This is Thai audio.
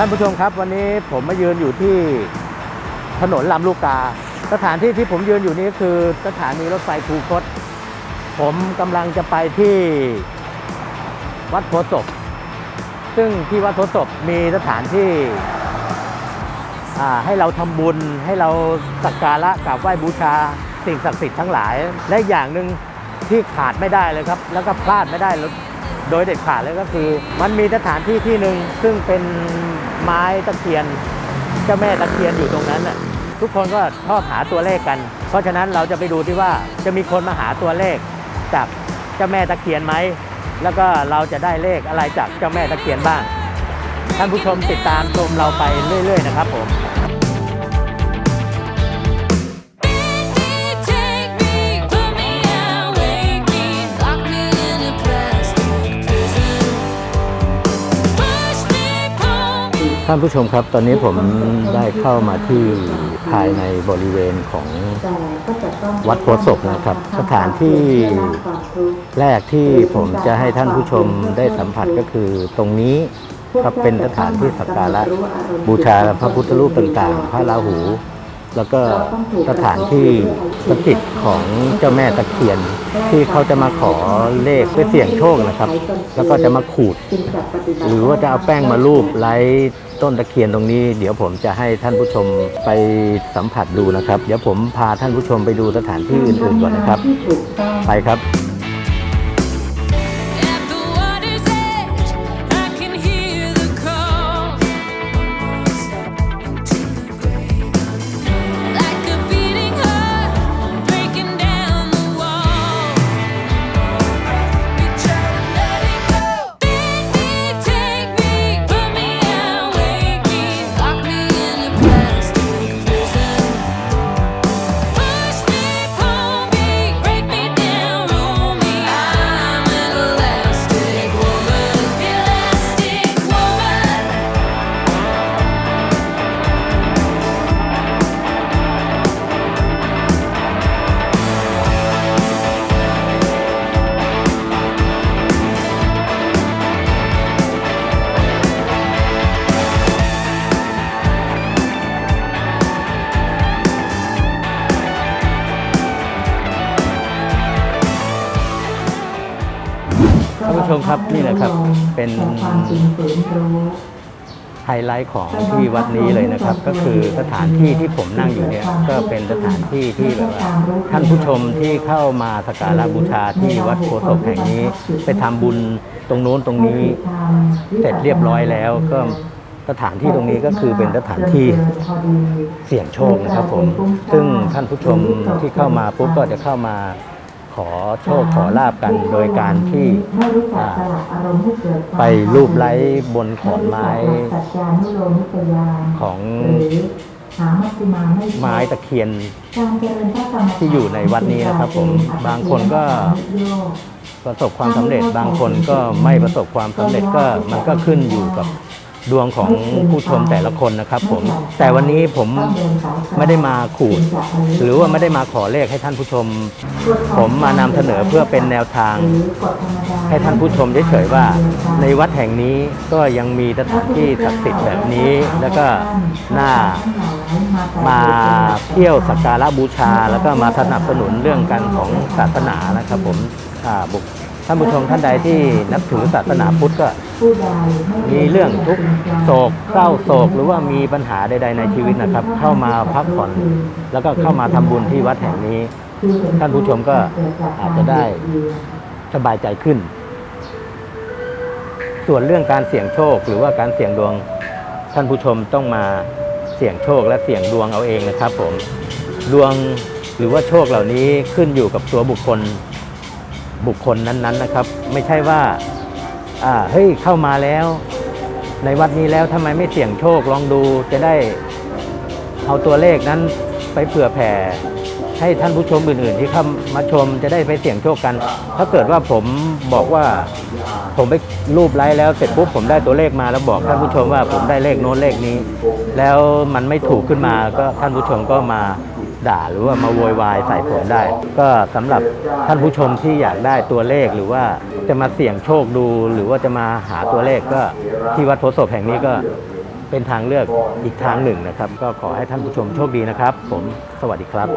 ท่านผู้ชมครับวันนี้ผมมายืนอยู่ที่ถนนลำลูกกา สถานที่ที่ผมยืนอยู่นี้คือสถานีรถไฟคูคต ผมกำลังจะไปที่วัดโพศพซึ่งที่วัดโพศพมีสถานที่ให้เราทำบุญให้เราสักการะกราบไหว้บูชาสิ่งศักดิ์สิทธิ์ทั้งหลาย และอีกอย่างหนึ่งที่ขาดไม่ได้เลยครับ แล้วก็พลาดไม่ได้เลย โดยเด็ดขาดเลยก็คือ มันมีสถานที่ที่หนึ่งซึ่งเป็นไม้ตะเคียนเจ้าแม่ตะเคียนอยู่ตรงนั้นน่ะทุกคนก็ชอบหาตัวเลขกัน เพราะฉะนั้นเราจะไปดูที่ว่าจะมีคนมาหาตัวเลขจากเจ้าแม่ตะเคียนไหมแล้วก็เราจะได้เลขอะไรจากเจ้าแม่ตะเคียนบ้าง ท่านผู้ชมติดตามชมเราไปเรื่อย ๆ นะครับผม ท่านผู้ชมครับ ตอนนี้ผมได้เข้ามาที่ภายในบริเวณของวัดโพศพนะครับ สถานที่แรกที่ผมจะให้ท่านผู้ชมได้สัมผัสก็คือตรงนี้ครับเป็นสถานที่สักการะบูชาพระพุทธรูปต่างๆ พระราหู แล้วก็สถานที่สถิตของเจ้าแม่ตะเคียน ที่เขาจะมาขอเลขเพื่อเสี่ยงโชคนะครับ แล้วก็จะมาขูด หรือว่าจะเอาแป้งมารูปไล้ ต้นตะเคียนตรงนี้เดี๋ยวผมจะให้ท่านผู้ชมไปสัมผัสดูนะครับ เดี๋ยวผมพาท่านผู้ชมไปดูสถานที่อื่นๆก่อนนะครับ ไปครับ ชมครับนี่แหละครับเป็นไฮไลท์ของที่วัดนี้เลยนะครับ ก็คือสถานที่ที่ผมนั่งอยู่เนี่ยก็เป็นสถานที่ที่แบบว่าท่านผู้ชมที่เข้ามาสักการะบูชาที่วัดโพศพแห่งนี้ ไปทำบุญตรงโน้นตรงนี้เสร็จเรียบร้อยแล้วก็สถานที่ตรงนี้ก็คือเป็นสถานที่เสี่ยงโชคนะครับผม ซึ่งท่านผู้ชมที่เข้ามาปุ๊บก็จะเข้ามา ขอโชคขอลาบกันโดยการที่ไปรูปไล้บนขอนไม้ของไม้ตะเคียนการเจริญพระกรรมฐานที่อยู่ในวัดนี้นะครับผมบางคนก็ประสบความสำเร็จบางคนก็ไม่ประสบความสำเร็จก็มันก็ขึ้นอยู่กับ ดวงของผู้ชมแต่ละคนนะครับ ผม แต่วันนี้ผมไม่ได้มาขูด หรือว่าไม่ได้มาขอเลขให้ท่านผู้ชม ผมมานำเสนอเพื่อเป็นแนวทาง ให้ท่านผู้ชมเฉยๆว่า ในวัดแห่งนี้ก็ยังมีสถานที่ศักดิ์สิทธิ์แบบนี้ แล้วก็น่ามาเที่ยวสักการะบูชา แล้วก็มาสนับสนุนเรื่องการของศาสนานะครับ ผมอ่าบุค ท่านผู้ชมท่านใดที่นับถือศาสนาพุทธก็ มีเรื่องทุกข์โศกเศร้าโศก หรือว่ามีปัญหาใด ๆ ในชีวิตนะครับ เข้ามาพักผ่อน แล้วก็เข้ามาทำบุญที่วัดแห่งนี้ ท่านผู้ชมก็อาจจะได้สบายใจขึ้น ส่วนเรื่องการเสี่ยงโชค หรือว่าการเสี่ยงดวงท่านผู้ชมต้องมาเสี่ยงโชคและเสี่ยงดวงเอาเองนะครับ ผมดวงหรือว่าโชคเหล่านี้ขึ้นอยู่กับตัวบุคคล บุคคลนั้นๆนะครับ ไม่ใช่ว่าอ่าเฮ้ยเข้ามาแล้ว ในวัดนี้แล้วทำไมไม่เสี่ยงโชคลองดูจะได้เอาตัวเลขนั้นไปเผื่อแผ่ ให้ท่านผู้ชมอื่นๆ ที่เข้ามาชมจะได้ไปเสี่ยงโชคกัน ถ้าเกิดว่าผมบอกว่าผมไปรูปไลฟ์แล้วเสร็จปุ๊บผมได้ตัวเลขมาแล้วบอกท่านผู้ชมว่าผมได้เลขโน้นเลขนี้ แล้วมันไม่ถูกขึ้นมาก็ท่านผู้ชมก็มา ด่าหรือว่ามาโวยวายใส่ผมได้ ก็สำหรับท่านผู้ชมที่อยากได้ตัวเลขหรือว่าจะมาเสี่ยงโชคดู หรือว่าจะมาหาตัวเลขก็ที่วัดโพสพแห่งนี้ก็เป็นทางเลือกอีกทางหนึ่งนะครับ ก็ขอให้ท่านผู้ชมโชคดีนะครับ ผมสวัสดีครับ